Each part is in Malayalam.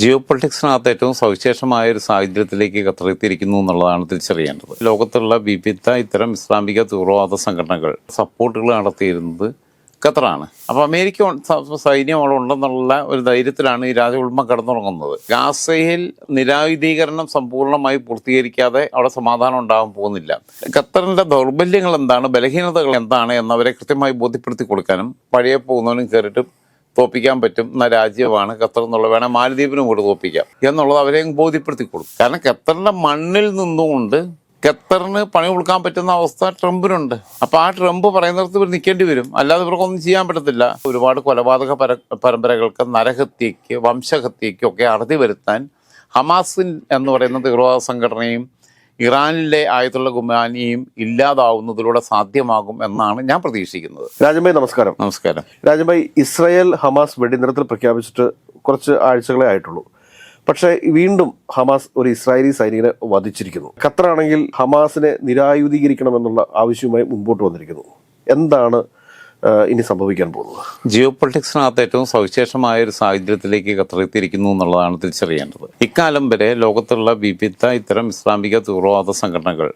ജിയോ പൊളിറ്റിക്സിനകത്ത് ഏറ്റവും സവിശേഷമായ ഒരു സാഹചര്യത്തിലേക്ക് ഖത്തർ എത്തിയിരിക്കുന്നു എന്നുള്ളതാണ് തിരിച്ചറിയേണ്ടത്. ലോകത്തുള്ള വിവിധ ഇത്തരം ഇസ്ലാമിക തീവ്രവാദ സംഘടനകൾ സപ്പോർട്ടുകൾ നടത്തിയിരുന്നത് ഖത്തറാണ്. അപ്പോൾ അമേരിക്ക സൈന്യം അവിടെ ഉണ്ടെന്നുള്ള ഒരു ധൈര്യത്തിലാണ് ഈ രാജകുടുംബം കടന്നുറങ്ങുന്നത്. ഗാസയിൽ നിരായുധീകരണം സമ്പൂർണമായി പൂർത്തീകരിക്കാതെ അവിടെ സമാധാനം ഉണ്ടാകാൻ പോകുന്നില്ല. ഖത്തറിന്റെ ദൗർബല്യങ്ങൾ എന്താണ്? ബലഹീനതകൾ എന്താണ്? എന്നവരെ കൃത്യമായി ബോധ്യപ്പെടുത്തി കൊടുക്കാനും പഴയ പോകുന്നവനും കയറിയിട്ട് തോപ്പിക്കാൻ പറ്റും എന്ന രാജ്യമാണ് ഖത്തർ എന്നുള്ള വേണേൽ മാലദ്വീപിനും കൂടെ തോപ്പിക്കാം എന്നുള്ളത് അവരെ ബോധ്യപ്പെടുത്തി കൊടുക്കും കാരണം ഖത്തറിന്റെ മണ്ണിൽ നിന്നുകൊണ്ട് ഖത്തറിന് പണി കൊടുക്കാൻ പറ്റുന്ന അവസ്ഥ ട്രംപിനുണ്ട്. അപ്പൊ ആ ട്രംപ് പറയുന്നിടത്ത് ഇവർ നിൽക്കേണ്ടി വരും. അല്ലാതെ ഇവർക്കൊന്നും ചെയ്യാൻ പറ്റത്തില്ല. ഒരുപാട് കൊലപാതക പര പരമ്പരകൾക്ക് നരഹത്യക്ക് വംശഹത്യയ്ക്കും ഒക്കെ അറുതി വരുത്താൻ ഹമാസിൻ എന്ന് പറയുന്ന തീവ്രവാദ സംഘടനയും ഇറാനിലെ ആയതുള്ള ഗുമാനിയും ഇല്ലാതാവുന്നതിലൂടെ സാധ്യമാകും എന്നാണ് ഞാൻ പ്രതീക്ഷിക്കുന്നത്. രാജൻഭായ് നമസ്കാരം. നമസ്കാരം. രാജൻഭായ് ഇസ്രായേൽ ഹമാസ് വെടിനിർത്തൽ പ്രഖ്യാപിച്ചിട്ട് കുറച്ച് ആഴ്ചകളെ ആയിട്ടുള്ളൂ. പക്ഷേ വീണ്ടും ഹമാസ് ഒരു ഇസ്രായേലി സൈനികനെ വധിച്ചിരിക്കുന്നു. ഖത്തറാണെങ്കിൽ ഹമാസിനെ നിരായുധീകരിക്കണമെന്നുള്ള ആവശ്യവുമായി മുമ്പോട്ട് വന്നിരിക്കുന്നു. എന്താണ് ഇനി സംഭവിക്കാൻ പോകുന്നത്. ജിയോ പൊളിറ്റിക്സിനകത്ത് ഏറ്റവും സവിശേഷമായ ഒരു സാഹചര്യത്തിലേക്ക് ഖത്തർ എത്തിയിരിക്കുന്നു എന്നുള്ളതാണ് തിരിച്ചറിയേണ്ടത്. ഇക്കാലം വരെ ലോകത്തുള്ള വിവിധ ഇത്തരം ഇസ്ലാമിക തീവ്രവാദ സംഘടനകൾ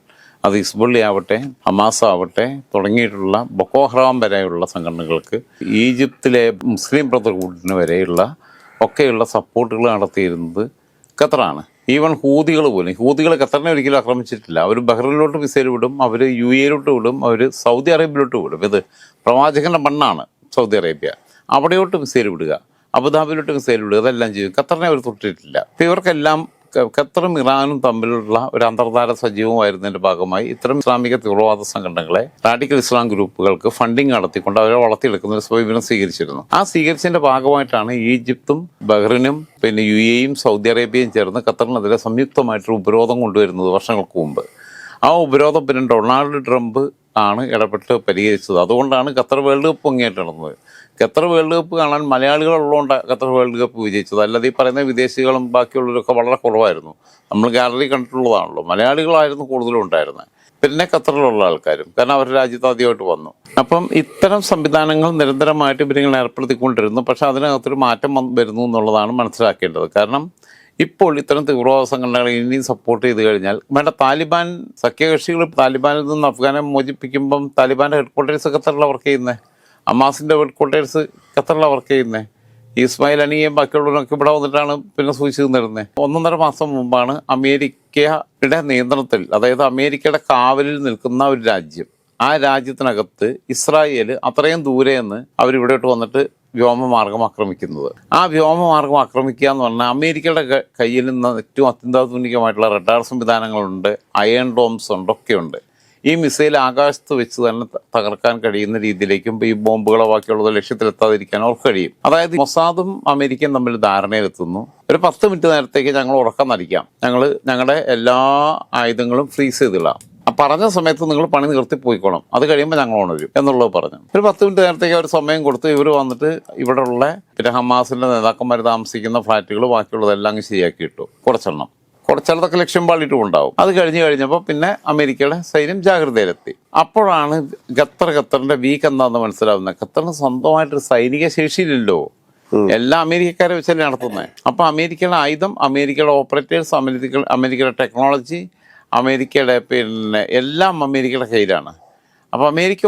അത് ഇസ്ബുള്ളി ആവട്ടെ ഹമാസ് ആവട്ടെ തുടങ്ങിയിട്ടുള്ള ബൊക്കോഹ്റാം വരെയുള്ള സംഘടനകൾക്ക് ഈജിപ്തിലെ മുസ്ലിം ബ്രദർഹുഡിന് വരെയുള്ള ഒക്കെയുള്ള സപ്പോർട്ടുകൾ നടത്തിയിരുന്നത് ഖത്തറാണ്. ഈവൻ ഹൂതികൾ പോലും ഹൂതികൾ ഖത്തറിനെ ഒരിക്കലും ആക്രമിച്ചിട്ടില്ല. അവർ ബഹ്റിനിലോട്ട് മിസൈൽ വിടും അവർ യു എയിലോട്ട് വിടും അവർ സൗദി അറേബ്യയിലോട്ട് വിടും. ഇത് പ്രവാചകന്റെ മണ്ണാണ് സൗദി അറേബ്യ. അവിടെയോട്ട് മിസൈൽ വിടുക അബുദാബിയിലോട്ട് മിസൈൽ വിടുക അതെല്ലാം ചെയ്യും. ഖത്തറിനെ അവർ തൊട്ടിട്ടില്ല. ഇപ്പം ഇവർക്കെല്ലാം ഖത്തറും ഇറാനും തമ്മിലുള്ള ഒരു അന്തർധാര സജീവമായിരുന്നതിന്റെ ഭാഗമായി ഇത്തരം ഇസ്ലാമിക തീവ്രവാദ സംഘടനകളെ റാഡിക്കൽ ഇസ്ലാം ഗ്രൂപ്പുകൾക്ക് ഫണ്ടിങ് നടത്തിക്കൊണ്ട് അവരെ വളർത്തിയെടുക്കുന്ന ഒരു സമീപനം സ്വീകരിച്ചിരുന്നു. ആ സ്വീകരിച്ചതിന്റെ ഭാഗമായിട്ടാണ് ഈജിപ്തും ബഹ്റിനും പിന്നെ യു എയും സൗദി അറേബ്യയും ചേർന്ന് ഖത്തറിനെതിരെ സംയുക്തമായിട്ടൊരു ഉപരോധം കൊണ്ടുവരുന്നത് വർഷങ്ങൾക്ക് മുമ്പ്. ആ ഉപരോധം പിന്നെ ഡൊണാൾഡ് ട്രംപ് ആണ് ഇടപെട്ട് പരിഹരിച്ചത്. അതുകൊണ്ടാണ് ഖത്തർ വേൾഡ് കപ്പ് അങ്ങേറ്റ് നടന്നത്. ഖത്തർ വേൾഡ് കപ്പ് കാണാൻ മലയാളികൾ ഉള്ളതുകൊണ്ട് ഖത്തർ വേൾഡ് കപ്പ് വിജയിച്ചത്. അല്ലാതെ ഈ പറയുന്ന വിദേശികളും ബാക്കിയുള്ളവരൊക്കെ വളരെ കുറവായിരുന്നു. നമ്മൾ ഗാലറി കണ്ടിട്ടുള്ളതാണല്ലോ. മലയാളികളായിരുന്നു കൂടുതലും ഉണ്ടായിരുന്നത്. പിന്നെ ഖത്തറിലുള്ള ആൾക്കാരും. കാരണം അവർ രാജ്യത്ത് ആദ്യമായിട്ട് വന്നു. അപ്പം ഇത്തരം സംവിധാനങ്ങൾ നിരന്തരമായിട്ട് ഇവരിങ്ങനെ ഏർപ്പെടുത്തിക്കൊണ്ടിരുന്നു. പക്ഷെ അതിനകത്തൊരു മാറ്റം വരുന്നു എന്നുള്ളതാണ് മനസ്സിലാക്കേണ്ടത്. കാരണം ഇപ്പോൾ ഇത്തരം തീവ്രവാദ സംഘടനകളെ ഇനിയും സപ്പോർട്ട് ചെയ്ത് കഴിഞ്ഞാൽ വേണ്ട താലിബാൻ സഖ്യകക്ഷികൾ താലിബാനിൽ നിന്ന് അഫ്ഗാനെ മോചിപ്പിക്കുമ്പം താലിബാന്റെ ഹെഡ് ക്വാർട്ടേഴ്സ് ഖത്തറിലാണ് വർക്ക് ചെയ്യുന്നത് അമാസിന്റെ ഹെഡ് ക്വാർട്ടേഴ്സ് ഖത്തറിലാണ് വർക്ക് ചെയ്യുന്നത് ഇസ്മായിൽ അനിയും ബാക്കിയുള്ളവരൊക്കെ ഇവിടെ വന്നിട്ടാണ് പിന്നെ സൂചിച്ചു നിന്നിരുന്നത് ഒന്നൊന്നര മാസം മുമ്പാണ് അമേരിക്കയുടെ നിയന്ത്രണത്തിൽ അതായത് അമേരിക്കയുടെ കാവലിൽ നിൽക്കുന്ന ഒരു രാജ്യം ആ രാജ്യത്തിനകത്ത് ഇസ്രായേൽ അത്രയും ദൂരെ നിന്ന് അവരിവിടോട്ട് വന്നിട്ട് വ്യോമമാർഗം ആക്രമിക്കുന്നത്. ആ വ്യോമമാർഗം ആക്രമിക്കുക എന്ന് പറഞ്ഞാൽ അമേരിക്കയുടെ കയ്യിൽ നിന്ന് ഏറ്റവും അത്യന്താധുനികമായിട്ടുള്ള റഡാർ സംവിധാനങ്ങളുണ്ട് അയൺ ഡോംസ് ഉണ്ട് ഒക്കെയുണ്ട് ഈ മിസൈൽ ആകാശത്ത് വെച്ച് തന്നെ തകർക്കാൻ കഴിയുന്ന രീതിയിലേക്കും ഈ ബോംബുകളോ ബാക്കിയുള്ളതോ ലക്ഷ്യത്തിലെത്താതിരിക്കാൻ അവർക്ക് കഴിയും. അതായത് മൊസാദും അമേരിക്കയും തമ്മിൽ ധാരണയിലെത്തുന്നു. ഒരു പത്ത് മിനിറ്റ് നേരത്തേക്ക് ഞങ്ങൾ ഉറക്കം നടിക്കാം. ഞങ്ങൾ ഞങ്ങളുടെ എല്ലാ ആയുധങ്ങളും ഫ്രീസ് ചെയ്തിടാം. ആ പറഞ്ഞ സമയത്ത് നിങ്ങൾ പണി നിർത്തി പോയിക്കോണം. അത് കഴിയുമ്പോൾ ഞങ്ങൾ ഉണരും എന്നുള്ളത് പറഞ്ഞു. ഒരു പത്ത് മിനിറ്റ് നേരത്തേക്ക് അവർ സമയം കൊടുത്ത് ഇവർ വന്നിട്ട് ഇവിടെ ഉള്ള പിന്നെ ഹമാസിന്റെ നേതാക്കന്മാർ താമസിക്കുന്ന ഫ്ലാറ്റുകൾ ബാക്കിയുള്ളതെല്ലാം അങ്ങ് ശരിയാക്കി ഇട്ടു. കുറച്ചെണ്ണം. കുറച്ചിടത്തൊക്കെ ലക്ഷ്യം പാളിയിട്ടും ഉണ്ടാവും. അത് കഴിഞ്ഞ് കഴിഞ്ഞപ്പോൾ പിന്നെ അമേരിക്കയുടെ സൈന്യം ജാഗ്രതയിലെത്തി. അപ്പോഴാണ് ഖത്തർ ഖത്തറിന്റെ വീക്ക് എന്താണെന്ന് മനസ്സിലാവുന്നത്. ഖത്തറിന് സ്വന്തമായിട്ടൊരു സൈനിക ശേഷിയില്ലല്ലോ. എല്ലാ അമേരിക്കക്കാരെ വെച്ചല്ലേ നടത്തുന്നത് അപ്പൊ അമേരിക്കയുടെ ആയുധം അമേരിക്കയുടെ ഓപ്പറേറ്റേഴ്സ് അമേരിക്ക അമേരിക്കയുടെ ടെക്നോളജി അമേരിക്കയുടെ പിന്നെ എല്ലാം അമേരിക്കയുടെ കയ്യിലാണ്. അപ്പോൾ അമേരിക്ക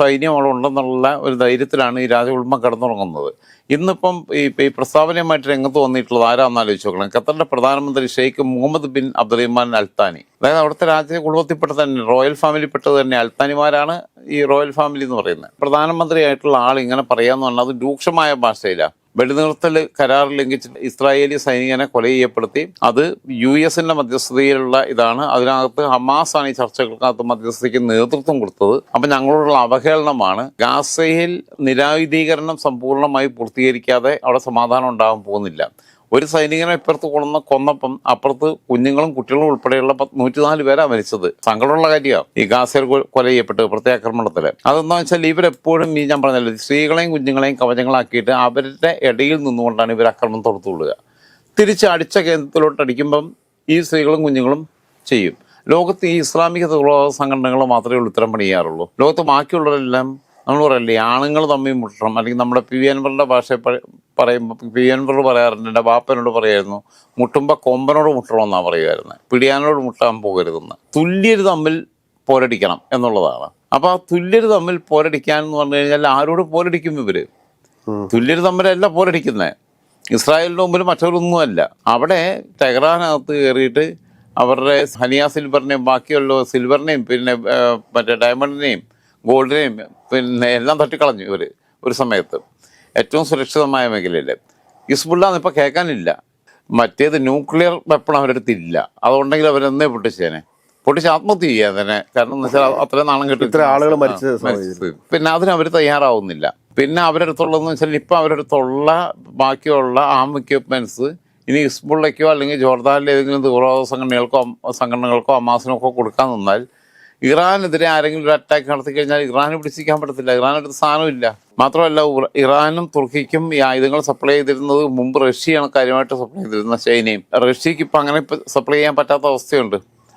സൈന്യം അവിടെ ഉണ്ടെന്നുള്ള ഒരു ധൈര്യത്തിലാണ് ഈ രാജകുടുംബം കടന്നുറങ്ങുന്നത്. ഇന്നിപ്പം ഈ ഈ പ്രസ്താവനയുമായിട്ട് രംഗത്ത് വന്നിട്ടുള്ളത് ആരാന്ന് ആലോചിച്ച് നോക്കണം. ഖത്തറിന്റെ പ്രധാനമന്ത്രി Sheikh Mohammed bin Abdulrahman Al Thani. അതായത് അവിടുത്തെ രാജ്യ കുടുംബത്തിൽപ്പെട്ട തന്നെ റോയൽ ഫാമിലിപ്പെട്ടത് തന്നെ അൽത്താനിമാരാണ് ഈ റോയൽ ഫാമിലി എന്ന് പറയുന്നത്. പ്രധാനമന്ത്രിയായിട്ടുള്ള ആൾ ഇങ്ങനെ പറയാന്ന് പറഞ്ഞാൽ അത് രൂക്ഷമായ ഭാഷയിലാണ് വെടിനിർത്തൽ കരാർ ലംഘിച്ച് ഇസ്രായേലി സൈനികനെ കൊല ചെയ്യപ്പെടുത്തി. അത് യു എസിന്റെ മധ്യസ്ഥതയിലുള്ള ഇതാണ്. അതിനകത്ത് ഹമാസ് ആണ് ഈ ചർച്ചകൾക്കകത്ത് മധ്യസ്ഥതയ്ക്ക് നേതൃത്വം കൊടുത്തത്. അപ്പൊ ഞങ്ങളോടുള്ള അവഹേളനമാണ്. ഗാസയിൽ നിരായുധീകരണം സമ്പൂർണമായി പൂർത്തീകരിക്കാതെ അവിടെ സമാധാനം ഉണ്ടാകാൻ പോകുന്നില്ല. ഒരു സൈനികനെ ഇപ്പുറത്ത് കൊന്ന കൊന്നപ്പം അപ്പുറത്ത് കുഞ്ഞുങ്ങളും കുട്ടികളും ഉൾപ്പെടെയുള്ള നൂറ്റിനാല് പേരാ മരിച്ചത്. സങ്കടമുള്ള കാര്യമാണ് ഈ ഗാസയിൽ കൊല ചെയ്യപ്പെട്ട് പ്രത്യാക്രമണത്തിൽ അതെന്താ വെച്ചാൽ ഇവരെപ്പോഴും ഈ ഞാൻ പറഞ്ഞല്ലോ സ്ത്രീകളെയും കുഞ്ഞുങ്ങളെയും കവചങ്ങളാക്കിയിട്ട് അവരുടെ ഇടയിൽ നിന്നുകൊണ്ടാണ് ഇവർ ആക്രമണം തൊടുത്തുകൊള്ളുക തിരിച്ച് അടിച്ച കേന്ദ്രത്തിലോട്ട് അടിക്കുമ്പം ഈ സ്ത്രീകളും കുഞ്ഞുങ്ങളും ചെയ്യും. ലോകത്ത് ഈ ഇസ്ലാമിക തീവ്രവാദ സംഘടനകൾ മാത്രമേ ഉള്ളൂ ഇത്തരം പണി ചെയ്യാറുള്ളൂ. ലോകത്ത് ബാക്കിയുള്ളവരെല്ലാം നമ്മൾ പറയല്ലേ ആണുങ്ങൾ തമ്മിൽ മുട്ടണം അല്ലെങ്കിൽ നമ്മുടെ പി വി അൻവറിന്റെ ഭാഷ പറയുമ്പോൾ പി വി അൻവർ പറയാറുണ്ട് എന്റെ ബാപ്പനോട് പറയായിരുന്നു മുട്ടുമ്പോൾ കൊമ്പനോട് മുട്ടണമെന്നാണ് പറയുമായിരുന്നത് പിടിയാനോട് മുട്ടാൻ പോകരുതെന്ന്. തുല്യർ തമ്മിൽ പോരടിക്കണം എന്നുള്ളതാണ്. അപ്പോൾ ആ തുല്യർ തമ്മിൽ പോരടിക്കാൻ എന്ന് പറഞ്ഞു കഴിഞ്ഞാൽ ആരോട് പോരടിക്കും ഇവർ. തുല്യർ തമ്മിലല്ല പോരടിക്കുന്നത് ഇസ്രായേലിന്റെ മുമ്പിൽ മറ്റൊരൊന്നുമല്ല അവിടെ ടെഹ്റാനകത്ത് കയറിയിട്ട് അവരുടെ ഹനിയ സിൽവറിനെയും ബാക്കിയുള്ള സിൽവറിനെയും പിന്നെ മറ്റേ ഡയമണ്ടിനെയും ഗോൾഡിനെയും പിന്നെ എല്ലാം തട്ടിക്കളഞ്ഞു ഇവർ ഒരു സമയത്ത്. ഏറ്റവും സുരക്ഷിതമായ മേഖലയിൽ ഹിസ്ബുള്ളാന്ന് ഇപ്പോൾ കേൾക്കാനില്ല മറ്റേത് ന്യൂക്ലിയർ വെപ്പൺ അവരടുത്ത് ഇല്ല അതുണ്ടെങ്കിൽ അവരെന്നേ പൊട്ടിച്ചേനെ. പൊട്ടിച്ച് ആത്മഹത്യ ചെയ്യാൻ തന്നെ കാരണം എന്ന് വെച്ചാൽ അത്രയും നാണം കിട്ടും ഇത്ര ആളുകൾ മരിച്ച പിന്നെ അതിന് അവർ തയ്യാറാവുന്നില്ല. പിന്നെ അവരുടെ അടുത്തുള്ളതെന്ന് വെച്ചാൽ ഇപ്പം അവരുടെ അടുത്തുള്ള ബാക്കിയുള്ള ആം എക്യുപ്മെന്റ്സ് ഇനി ഹിസ്ബുള്ളയ്ക്കോ അല്ലെങ്കിൽ ജോർദാനിലെ ഏതെങ്കിലും തീവ്രവാദ സംഘടനകൾക്കോ സംഘടനകൾക്കോ അമാസിനൊക്കെ കൊടുക്കാൻ നിന്നാൽ ഇറാനെതിരെ ആരെങ്കിലും ഒരു അറ്റാക്ക് നടത്തി കഴിഞ്ഞാൽ ഇറാനെ പിടിച്ചിരിക്കാൻ പറ്റത്തില്ല. ഇറാനടുത്ത് സാധനമില്ല. മാത്രമല്ല ഇറാനും തുർക്കിക്കും ഈ ആയുധങ്ങൾ സപ്ലൈ ചെയ്തിരുന്നത് മുമ്പ് റഷ്യയാണ് കാര്യമായിട്ട് സപ്ലൈ ചെയ്തിരുന്നത് ചൈനയും. റഷ്യക്ക് ഇപ്പം അങ്ങനെ സപ്ലൈ ചെയ്യാൻ പറ്റാത്ത അവസ്ഥയുണ്ട്.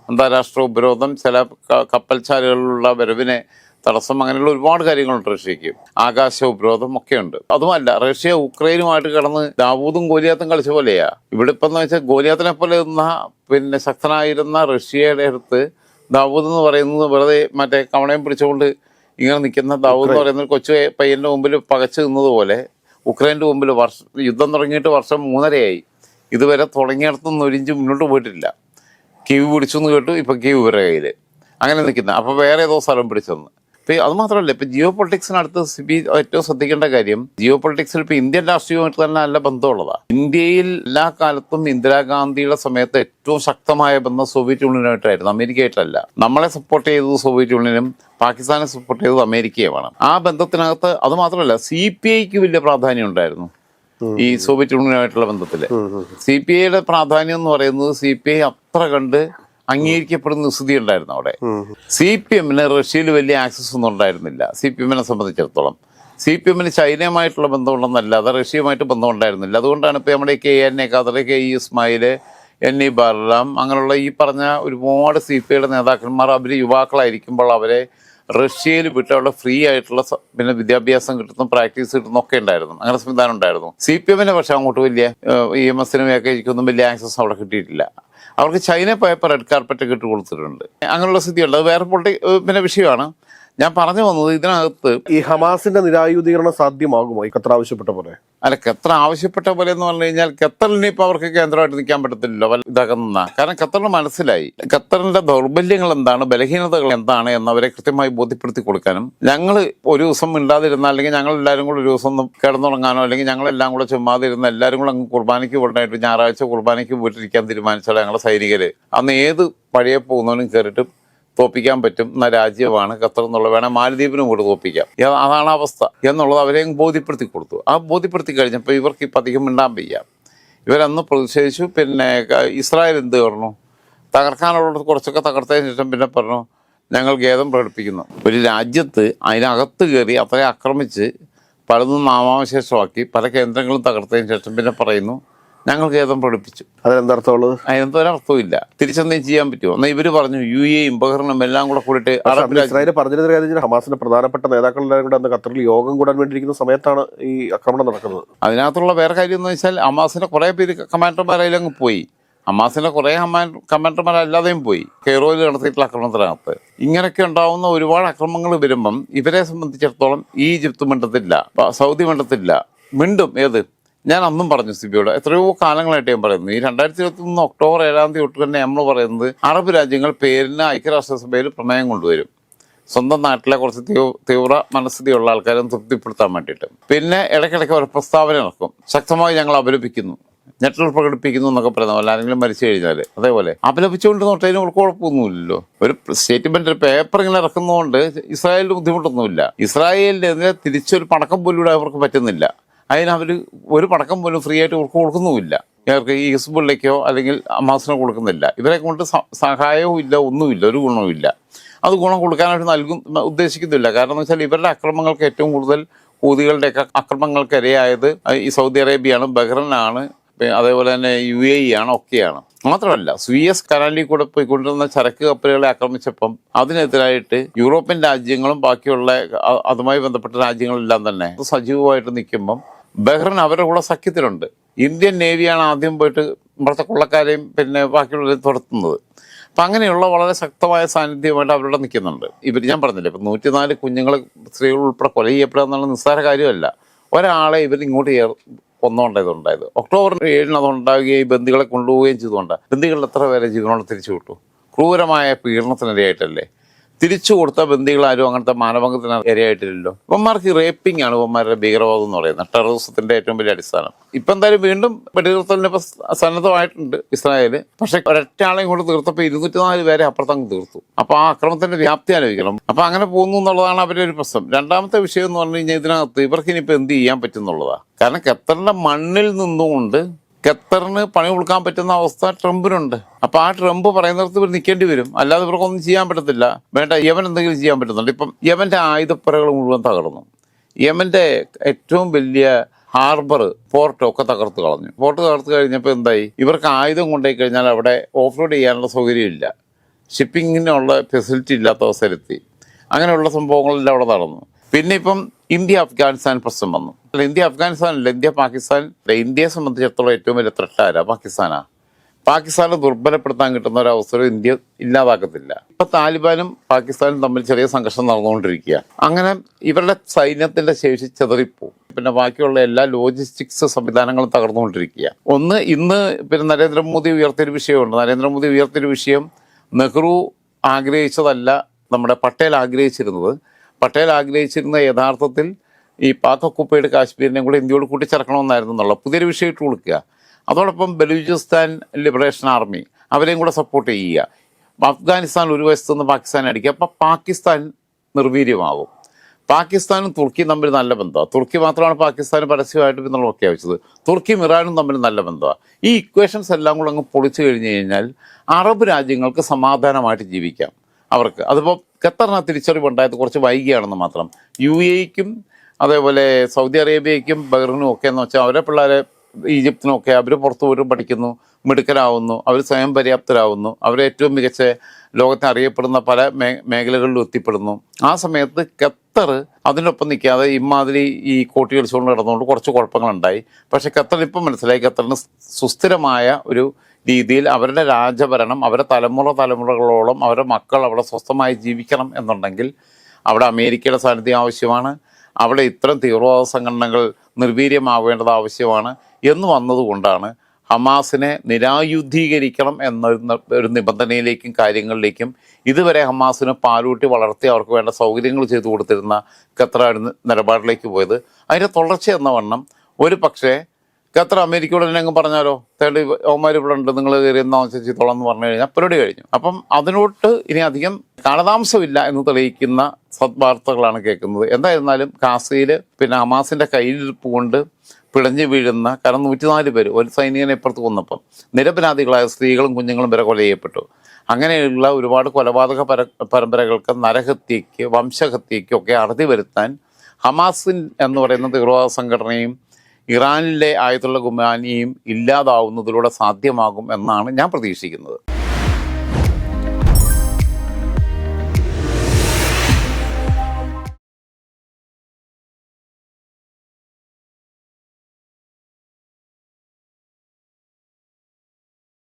അന്താരാഷ്ട്ര ഉപരോധം ചില കപ്പൽ കപ്പൽച്ചാലുകളിലുള്ള വരവിനെ തടസ്സം അങ്ങനെയുള്ള ഒരുപാട് കാര്യങ്ങളുണ്ട് റഷ്യക്ക് ആകാശ ഉപരോധം ഒക്കെ ഉണ്ട് അതുമല്ല റഷ്യ ഉക്രൈനുമായിട്ട് കിടന്ന് ദാവൂദും ഗോലിയാത്തും കളിച്ച പോലെയാ. ഇവിടെ ഇപ്പം എന്ന് വെച്ചാൽ ഗോലിയാത്തിനെ പോലെ നിന്ന പിന്നെ ശക്തനായിരുന്ന റഷ്യയുടെ അടുത്ത് ദാവൂദ് എന്ന് പറയുന്നത് വെറുതെ മറ്റേ കവണയും പിടിച്ചുകൊണ്ട് ഇങ്ങനെ നിൽക്കുന്ന ദാവൂദ് എന്ന് പറയുന്ന കൊച്ചു പയ്യന്റെ മുമ്പിൽ പകച്ചു നിന്നതുപോലെ ഉക്രൈന്റെ മുമ്പിൽ വർഷം യുദ്ധം തുടങ്ങിയിട്ട് വർഷം മൂന്നരയായി. ഇതുവരെ തുടങ്ങിയിടത്തുനിന്ന് ഒരിഞ്ച് മുന്നോട്ട് പോയിട്ടില്ല. കീവ് പിടിച്ചു എന്ന് കേട്ടു ഇപ്പം കീവ് ഇവരുടെ കയ്യിൽ അങ്ങനെ നിൽക്കുന്ന. അപ്പോൾ വേറെ ഏതോ സ്ഥലം പിടിച്ചെന്ന്. ഇപ്പൊ അത് മാത്രമല്ല ഇപ്പൊ ജിയോ പൊളിറ്റിക്സിനടുത്ത് സിബി ഏറ്റവും ശ്രദ്ധിക്കേണ്ട കാര്യം ജിയോ പൊളിറ്റിക്സിൽ ഇപ്പൊ ഇന്ത്യൻ രാഷ്ട്രീയമായിട്ട് തന്നെ നല്ല ബന്ധമുള്ളതാണ് ഇന്ത്യയിൽ എല്ലാ കാലത്തും ഇന്ദിരാഗാന്ധിയുടെ സമയത്ത് ഏറ്റവും ശക്തമായ ബന്ധം സോവിയറ്റ് യൂണിയനുമായിട്ടായിരുന്നു അമേരിക്കയായിട്ടല്ല. നമ്മളെ സപ്പോർട്ട് ചെയ്തത് സോവിയറ്റ് യൂണിയനും പാകിസ്ഥാനെ സപ്പോർട്ട് ചെയ്തത് അമേരിക്കയുമാണ്. ആ ബന്ധത്തിനകത്ത് അത് മാത്രമല്ല സി പി ഐക്ക് വലിയ പ്രാധാന്യം ഉണ്ടായിരുന്നു ഈ സോവിയറ്റ് യൂണിയനുമായിട്ടുള്ള ബന്ധത്തിൽ. സി പി ഐയുടെ പ്രാധാന്യം എന്ന് പറയുന്നത് സി പി ഐ അത്ര കണ്ട് അംഗീകരിക്കപ്പെടുന്ന സ്ഥിതി ഉണ്ടായിരുന്നു അവിടെ. സി പി എമ്മിന് റഷ്യയിൽ വലിയ ആക്സസ് ഒന്നും ഉണ്ടായിരുന്നില്ല. സി പി എമ്മിനെ സംബന്ധിച്ചിടത്തോളം. സി പി എമ്മിന് ചൈനയുമായിട്ടുള്ള ബന്ധമുണ്ടെന്നല്ലാതെ റഷ്യയുമായിട്ട് ബന്ധം ഉണ്ടായിരുന്നില്ല അതുകൊണ്ടാണ് ഇപ്പോൾ നമ്മുടെ K N A Khader K E Ismail N E Balaram അങ്ങനെയുള്ള ഈ പറഞ്ഞ ഒരുപാട് സി പി ഐയുടെ നേതാക്കന്മാർ അവർ യുവാക്കളായിരിക്കുമ്പോൾ അവരെ റഷ്യയിൽ വിട്ട് അവിടെ ഫ്രീ ആയിട്ടുള്ള പിന്നെ വിദ്യാഭ്യാസം കിട്ടുന്നു പ്രാക്ടീസ് കിട്ടുന്നു ഒക്കെ ഉണ്ടായിരുന്നു. അങ്ങനെ സംവിധാനം ഉണ്ടായിരുന്നു. സി പി എമ്മിനെ പക്ഷെ അങ്ങോട്ട് വലിയ ഇ എം എസിനും ഒക്കെ ഒന്നും വലിയ ആക്സസ് അവിടെ കിട്ടിയിട്ടില്ല. അവർക്ക് ചൈന പോയപ്പോൾ റെഡ് കാർപ്പറ്റ് ഇട്ട് കൊടുത്തിട്ടുണ്ട്. അങ്ങനെയുള്ള സ്ഥിതിയുണ്ട്. അത് വേറെ പൊളിറ്റി പിന്നെ വിഷയമാണ്. ഞാൻ പറഞ്ഞു വന്നത് ഇതിനകത്ത് ഈ ഹമാസിന്റെ നിരായുധീകരണം സാധ്യമാകുമോ? ഈ ഖത്തർ ആവശ്യപ്പെട്ട പോലെ. അല്ല ഖത്തർ ആവശ്യപ്പെട്ട പോലെ എന്ന് പറഞ്ഞു കഴിഞ്ഞാൽ ഖത്തറിന് ഇപ്പൊ അവർക്ക് കേന്ദ്രമായിട്ട് നിൽക്കാൻ പറ്റത്തില്ലല്ലോ ഇതൊക്കെ കാരണം ഖത്തറിന് മനസ്സിലായി ഖത്തറിന്റെ ദൗർബല്യങ്ങൾ എന്താണ് ബലഹീനതകൾ എന്താണ് എന്നവരെ കൃത്യമായി ബോധ്യപ്പെടുത്തി കൊടുക്കാനും ഞങ്ങൾ ഒരു ദിവസം മിണ്ടാതിരുന്ന അല്ലെങ്കിൽ ഞങ്ങൾ എല്ലാവരും കൂടെ ഒരു ദിവസം ഒന്ന് കിടന്നുറങ്ങാനോ അല്ലെങ്കിൽ ഞങ്ങളെല്ലാം കൂടെ ചുമ്മാതിരുന്ന എല്ലാവരും കൂടെ അങ്ങ് കുർബാനയ്ക്ക് പോയിട്ടായിട്ട് ഞായറാഴ്ച കുർബാനയ്ക്ക് പോയിട്ടിരിക്കാൻ തീരുമാനിച്ചാൽ ഞങ്ങളുടെ സൈനികര്. അന്ന് ഏത് പഴയ പോകുന്നവനും കയറിയിട്ട് തോപ്പിക്കാൻ പറ്റും എന്ന രാജ്യമാണ് ഖത്തർ എന്നുള്ള. വേണം മാലദ്വീപിനും കൂടെ തോപ്പിക്കാം. അതാണ് അവസ്ഥ. എന്നുള്ളത് അവരെയും ബോധ്യപ്പെടുത്തി കൊടുത്തു. ആ ബോധ്യപ്പെടുത്തി കഴിഞ്ഞപ്പോൾ ഇവർക്ക് ഇപ്പം അധികം മിണ്ടാൻ വയ്യ. ഇവരന്ന് പ്രതിഷേധിച്ചു. പിന്നെ ഇസ്രായേൽ എന്ത് പറഞ്ഞു? തകർക്കാനുള്ളത് കുറച്ചൊക്കെ തകർത്തതിന് ശേഷം പിന്നെ പറഞ്ഞു ഞങ്ങൾ ഖേദം പ്രകടിപ്പിക്കുന്നു. ഒരു രാജ്യത്ത് അതിനകത്ത് കയറി അത്രയും ആക്രമിച്ച് പലതും നാമാവശേഷമാക്കി പല കേന്ദ്രങ്ങളും തകർത്തതിന് ശേഷം പിന്നെ പറയുന്നു ഞങ്ങൾ ഖേദം പ്രകടിപ്പിച്ചു അതിനെന്തർത്ഥമുള്ളത്? അതിനെന്തൊരർത്ഥമില്ല തിരിച്ചെന്തെങ്കിലും ചെയ്യാൻ പറ്റുമോ? എന്നാൽ ഇവർ പറഞ്ഞു യു എയും ഉപകരണം എല്ലാം കൂടെ കൂടിയിട്ട് ഇസ്രായേൽ പറഞ്ഞിരുന്ന കാര്യം ഹമാസിന്റെ പ്രധാനപ്പെട്ട നേതാക്കളെല്ലാം കൂടെ അന്ന് ഖത്തറിൽ യോഗം കൂടാൻ വേണ്ടിയിരിക്കുന്ന സമയത്താണ് ഈ ആക്രമണം നടക്കുന്നത്. അതിനകത്തുള്ള വേറെ കാര്യം എന്ന് വെച്ചാൽ ഹമാസിന്റെ കുറെ പേര് കമാൻഡർമാരായാലും അങ്ങ് പോയി. അമാസിന്റെ കുറെ കമാൻഡർമാരല്ലാതെയും പോയി. കെയ്റോയിൽ നടത്തിയിട്ടുള്ള ആക്രമണത്തിനകത്ത്. ഇങ്ങനെയൊക്കെ ഉണ്ടാവുന്ന ഒരുപാട് അക്രമങ്ങൾ വരുമ്പം ഇവരെ സംബന്ധിച്ചിടത്തോളം ഈജിപ്ത് മിണ്ടത്തില്ല സൗദി മിണ്ടത്തില്ല. മിണ്ടും ഏത്? ഞാൻ അന്നും പറഞ്ഞു സിബിയോട് എത്രയോ കാലങ്ങളായിട്ട് ഞാൻ പറയുന്നു ഈ രണ്ടായിരത്തി ഇരുപത്തി മൂന്ന് ഒക്ടോബർ ഏഴാം തീയതി തൊട്ട് തന്നെ നമ്മൾ പറയുന്നത് അറബ് രാജ്യങ്ങൾ പേരിന് ഐക്യരാഷ്ട്രസഭയിൽ പ്രമേയം കൊണ്ടുവരും. സ്വന്തം നാട്ടിലെ കുറച്ച് തീവ്ര മനസ്ഥിതിയുള്ള ആൾക്കാരെ തൃപ്തിപ്പെടുത്താൻ വേണ്ടിയിട്ട്. പിന്നെ ഇടയ്ക്കിടയ്ക്ക് ഒരു പ്രസ്താവന നടക്കും. ശക്തമായി ഞങ്ങൾ അപലപിക്കുന്നു. ഞെട്ടൽ പ്രകടിപ്പിക്കുന്നു എന്നൊക്കെ പറയുന്ന പോലെ ആരെങ്കിലും മരിച്ചു കഴിഞ്ഞാൽ. അതേപോലെ അപലപിച്ചുകൊണ്ട് നോട്ടതിന് അവർക്ക് കുഴപ്പമൊന്നുമില്ലല്ലോ. ഒരു സ്റ്റേറ്റ്മെന്റ് പേപ്പർ ഇങ്ങനെ ഇറക്കുന്നതുകൊണ്ട് ഇസ്രായേലിന് ബുദ്ധിമുട്ടൊന്നുമില്ല. ഇസ്രായേലിനെതിരെ തിരിച്ചൊരു പടക്കം പോലും ഇടാൻ അവർക്ക് പറ്റുന്നില്ല. അതിന് അവർ ഒരു പടക്കം പോലും ഫ്രീ ആയിട്ട് കൊടുക്കുന്നുമില്ല. ഇവർക്ക് ഈ ഹിസ്ബുള്ളിലേക്കോ അല്ലെങ്കിൽ അമാസിനോ കൊടുക്കുന്നില്ല. ഇവരെ കൊണ്ട് സഹായവും ഇല്ല ഒന്നുമില്ല ഒരു ഗുണവും ഇല്ല. അത് ഗുണം കൊടുക്കാനായിട്ട് നൽകും ഉദ്ദേശിക്കുന്നില്ല. കാരണം എന്ന് വെച്ചാൽ ഇവരുടെ അക്രമങ്ങൾക്ക് ഏറ്റവും കൂടുതൽ ഊതികളുടെയൊക്കെ അക്രമങ്ങൾക്ക് ഇരയായത് ഈ സൗദി അറേബ്യയാണ് ബഹ്റിനാണ് അതേപോലെ തന്നെ യു എ ഇ ആണ് ഒക്കെയാണ്. മാത്രമല്ല സ്വീയസ് കനാലിൽ കൂടെ പോയിക്കൊണ്ടിരുന്ന ചരക്ക് കപ്പലുകളെ ആക്രമിച്ചപ്പം അതിനെതിരായിട്ട് യൂറോപ്യൻ രാജ്യങ്ങളും ബാക്കിയുള്ള അതുമായി ബന്ധപ്പെട്ട രാജ്യങ്ങളെല്ലാം തന്നെ സജീവമായിട്ട് നിൽക്കുമ്പം ബഹ്റിൻ അവരുടെ കൂടെ സഖ്യത്തിലുണ്ട്. ഇന്ത്യൻ നേവിയാണ് ആദ്യം പോയിട്ട് ഇവിടുത്തെ കൊള്ളക്കാരെയും പിന്നെ ബാക്കിയുള്ളവരെയും തുരത്തുന്നത്. അപ്പം അങ്ങനെയുള്ള വളരെ ശക്തമായ സാന്നിധ്യമായിട്ട് അവരുടെ നിൽക്കുന്നുണ്ട്. ഇവർ ഞാൻ പറഞ്ഞില്ലേ ഇപ്പം നൂറ്റിനാല് കുഞ്ഞുങ്ങൾ സ്ത്രീകൾ ഉൾപ്പെടെ കൊല എന്നുള്ള നിസ്സാര കാര്യമല്ല. ഒരാളെ ഇവർ ഇങ്ങോട്ട് ഏർ- കൊന്നുകൊണ്ടത് ഉണ്ടായത് ഒക്ടോബർ ഏഴിന് അത് ഉണ്ടാവുകയും ബന്ദികളെ കൊണ്ടുപോവുകയും ചെയ്തുകൊണ്ട് ബന്ദികളിൽ എത്ര പേരെ ജീവനോട് തിരിച്ചു വിട്ടു ക്രൂരമായ പീഡനത്തിനിരയായിട്ടല്ലേ? തിരിച്ചു കൊടുത്ത ബന്ദികളാരും അങ്ങനത്തെ മാനഭംഗത്തിന് ഇരയായിട്ടില്ലല്ലോ ഇവന്മാർക്ക് റേപ്പിംഗ് ആണ് ഇവന്മാരുടെ ഭീകരവാദം എന്ന് പറയുന്നത്. ടെററിസത്തിന്റെ ഏറ്റവും വലിയ അടിസ്ഥാനം. ഇപ്പൊ എന്തായാലും വീണ്ടും വെടിനിർത്തലിന് ഇപ്പൊ സന്നദ്ധമായിട്ടുണ്ട് ഇസ്രായേൽ. പക്ഷെ ഒരൊറ്റാളെയും കൊണ്ട് തീർത്തപ്പോൾ ഇരുന്നൂറ്റി നാല് പേരെ അപ്പുറത്തങ്ങ് തീർത്തു. അപ്പൊ ആ അക്രമത്തിന്റെ വ്യാപ്തി ആലോചിക്കണം. അപ്പൊ അങ്ങനെ പോകുന്നു എന്നുള്ളതാണ് അവരുടെ ഒരു പ്രശ്നം. രണ്ടാമത്തെ വിഷയം എന്ന് പറഞ്ഞു കഴിഞ്ഞാൽ ഇതിനകത്ത് ഇവർക്ക് ഇനിയിപ്പോ എന്ത് ചെയ്യാൻ പറ്റുന്നുള്ളതാ കാരണം ഖത്തറിന്റെ മണ്ണിൽ നിന്നുകൊണ്ട് ഖത്തറിന് പണി കൊടുക്കാൻ പറ്റുന്ന അവസ്ഥ ട്രംപിനുണ്ട്. അപ്പൊ ആ ട്രംപ് പറയുന്നിടത്ത് ഇവർ നിൽക്കേണ്ടി വരും. അല്ലാതെ ഇവർക്കൊന്നും ചെയ്യാൻ പറ്റത്തില്ല. വേണ്ട യമൻ എന്തെങ്കിലും ചെയ്യാൻ പറ്റുന്നുണ്ട്. ഇപ്പം യമന്റെ ആയുധപ്പുറകൾ മുഴുവൻ തകർന്നു. യമന്റെ ഏറ്റവും വലിയ ഹാർബർ പോർട്ട് ഒക്കെ തകർത്ത് കളഞ്ഞു. പോർട്ട് തകർത്ത് കഴിഞ്ഞപ്പോൾ എന്തായി? ഇവർക്ക് ആയുധം കൊണ്ടുപോയി കഴിഞ്ഞാൽ അവിടെ ഓഫ് റോഡ് ചെയ്യാനുള്ള സൗകര്യമില്ല ഷിപ്പിങ്ങിനുള്ള ഫെസിലിറ്റി ഇല്ലാത്ത അവസരത്തിൽ അങ്ങനെയുള്ള സംഭവങ്ങളെല്ലാം അവിടെ നടന്നു. പിന്നെ ഇപ്പം ഇന്ത്യ അഫ്ഗാനിസ്ഥാൻ പ്രശ്നം വന്നു. ഇന്ത്യ അഫ്ഗാനിസ്ഥാൻ അല്ല ഇന്ത്യ പാകിസ്ഥാൻ. ഇന്ത്യയെ സംബന്ധിച്ചിടത്തോളം ഏറ്റവും വലിയ ത്രെട്ട് ആരാ? പാകിസ്ഥാനാ. പാകിസ്ഥാനെ ദുർബലപ്പെടുത്താൻ കിട്ടുന്ന ഒരു അവസരം ഇന്ത്യ ഇല്ലാതാക്കത്തില്ല. ഇപ്പൊ താലിബാനും പാകിസ്ഥാനും തമ്മിൽ ചെറിയ സംഘർഷം നടന്നുകൊണ്ടിരിക്കുക. അങ്ങനെ ഇവരുടെ സൈന്യത്തിന്റെ ശേഷി ചെതറിപ്പോവും പിന്നെ ബാക്കിയുള്ള എല്ലാ ലോജിസ്റ്റിക്സ് സംവിധാനങ്ങളും തകർന്നുകൊണ്ടിരിക്കുക. ഒന്ന് ഇന്ന് പിന്നെ നരേന്ദ്രമോദി ഉയർത്തിയൊരു വിഷയമുണ്ട്. നരേന്ദ്രമോദി ഉയർത്തിയൊരു വിഷയം നെഹ്റു ആഗ്രഹിച്ചതല്ല നമ്മുടെ പട്ടേൽ ആഗ്രഹിച്ചിരുന്നത്. പട്ടേൽ ആഗ്രഹിച്ചിരുന്ന യഥാർത്ഥത്തിൽ ഈ പാക് ഒക്കുപ്പൈഡ് കാശ്മീരിനെയും കൂടെ ഇന്ത്യയോട് കൂട്ടിച്ചേർക്കണമെന്നായിരുന്നു എന്നുള്ള പുതിയൊരു വിഷയം ഇട്ട് കൊടുക്കുക. അതോടൊപ്പം ബലൂചിസ്ഥാൻ ലിബറേഷൻ ആർമി അവരെയും കൂടെ സപ്പോർട്ട് ചെയ്യുക. അഫ്ഗാനിസ്ഥാൻ ഒരു വശത്തു നിന്ന് പാകിസ്ഥാൻ അടിക്കുക. അപ്പം പാകിസ്ഥാൻ നിർവീര്യമാവും. പാകിസ്ഥാനും തുർക്കിയും തമ്മിൽ നല്ല ബന്ധമാണ് തുർക്കി മാത്രമാണ് പാകിസ്ഥാന് പരസ്യമായിട്ട് പിന്തുണ പ്രഖ്യാപിച്ചത് തുർക്കിയും ഇറാനും തമ്മിൽ നല്ല ബന്ധമാണ് ഈ ഇക്വേഷൻസ് എല്ലാം കൂടെ അങ്ങ് പൊളിച്ചു കഴിഞ്ഞ് കഴിഞ്ഞാൽ അറബ് രാജ്യങ്ങൾക്ക് സമാധാനമായിട്ട് ജീവിക്കാം. അവർക്ക്. അതിപ്പോൾ ഖത്തറിന് തിരിച്ചറിവുണ്ടായത് കുറച്ച് വൈകിയാണെന്ന് മാത്രം. യു എക്കും അതേപോലെ സൗദി അറേബ്യയ്ക്കും ബഹ്റിനും ഒക്കെ എന്ന് വെച്ചാൽ അവരെ പിള്ളേരെ ഈജിപ്തിനും ഒക്കെ അവർ പുറത്തു പോയിട്ട് പഠിക്കുന്നു മിടുക്കരാവുന്നു അവർ സ്വയം പര്യാപ്തരാകുന്നു അവർ ഏറ്റവും മികച്ച ലോകത്തെ അറിയപ്പെടുന്ന പല മേ മേഖലകളിലും എത്തിപ്പെടുന്നു. ആ സമയത്ത് ഖത്തർ അതിനൊപ്പം നിൽക്കാതെ ഇമാതിരി ഈ കോട്ടി കളിച്ചുകൊണ്ട് നടന്നുകൊണ്ട് കുറച്ച് കുഴപ്പങ്ങളുണ്ടായി. പക്ഷേ ഖത്തർ ഇപ്പം മനസ്സിലായി ഖത്തറിന് സുസ്ഥിരമായ ഒരു രീതിയിൽ അവരുടെ രാജഭരണം അവരുടെ തലമുറ തലമുറകളോളം അവരുടെ മക്കൾ അവിടെ സ്വസ്ഥമായി ജീവിക്കണം എന്നുണ്ടെങ്കിൽ അവിടെ അമേരിക്കയുടെ സാന്നിധ്യം ആവശ്യമാണ്. അവിടെ ഇത്തരം തീവ്രവാദ സംഘടനകൾ നിർവീര്യമാവേണ്ടത് ആവശ്യമാണ് എന്ന് വന്നതുകൊണ്ടാണ് ഹമാസിനെ നിരായുധീകരിക്കണം എന്നൊരു ഒരു നിബന്ധനയിലേക്കും കാര്യങ്ങളിലേക്കും ഇതുവരെ ഹമാസിന് പാലൂട്ടി വളർത്തി അവർക്ക് വേണ്ട സൗകര്യങ്ങൾ ചെയ്തു കൊടുത്തിരുന്ന ഖത്തർ നിലപാടിലേക്ക് പോയത്. അതിന്റെ തുടർച്ച എന്ന വണ്ണം ഒരു പക്ഷേ ഖത്തർ അമേരിക്കയോട് തന്നെ അങ്ങ് പറഞ്ഞാലോ? തേടി ഓമാർ ഇവിടെ ഉണ്ട് നിങ്ങൾ കയറി ചെയ്തോളാം എന്ന് പറഞ്ഞു കഴിഞ്ഞാൽ പരിപാടി കഴിഞ്ഞു. അപ്പം അതിനോട്ട് ഇനി അധികം കാലതാമസമില്ല എന്ന് തെളിയിക്കുന്ന സദ്വാർത്തകളാണ് കേൾക്കുന്നത്. എന്തായിരുന്നാലും കാസയിൽ പിന്നെ ഹമാസിന്റെ കയ്യിലിരിപ്പ് കൊണ്ട് പിടഞ്ഞു വീഴുന്ന കാരണം നൂറ്റിനാല് പേര് ഒരു സൈനികനെ ഇപ്പുറത്ത് കൊന്നപ്പം നിരപരാധികളായ സ്ത്രീകളും കുഞ്ഞുങ്ങളും വരെ കൊല ചെയ്യപ്പെട്ടു. അങ്ങനെയുള്ള ഒരുപാട് കൊലപാതക പര പരമ്പരകൾക്ക് നരഹത്യയ്ക്ക് വംശഹത്യയ്ക്കൊക്കെ അറുതി വരുത്താൻ ഹമാസിൻ എന്ന് പറയുന്ന തീവ്രവാദ സംഘടനയും ഇറാനിലെ ആയത്തുള്ള ഗുമാനിയും ഇല്ലാതാവുന്നതിലൂടെ സാധ്യമാകും എന്നാണ് ഞാൻ പ്രതീക്ഷിക്കുന്നത്.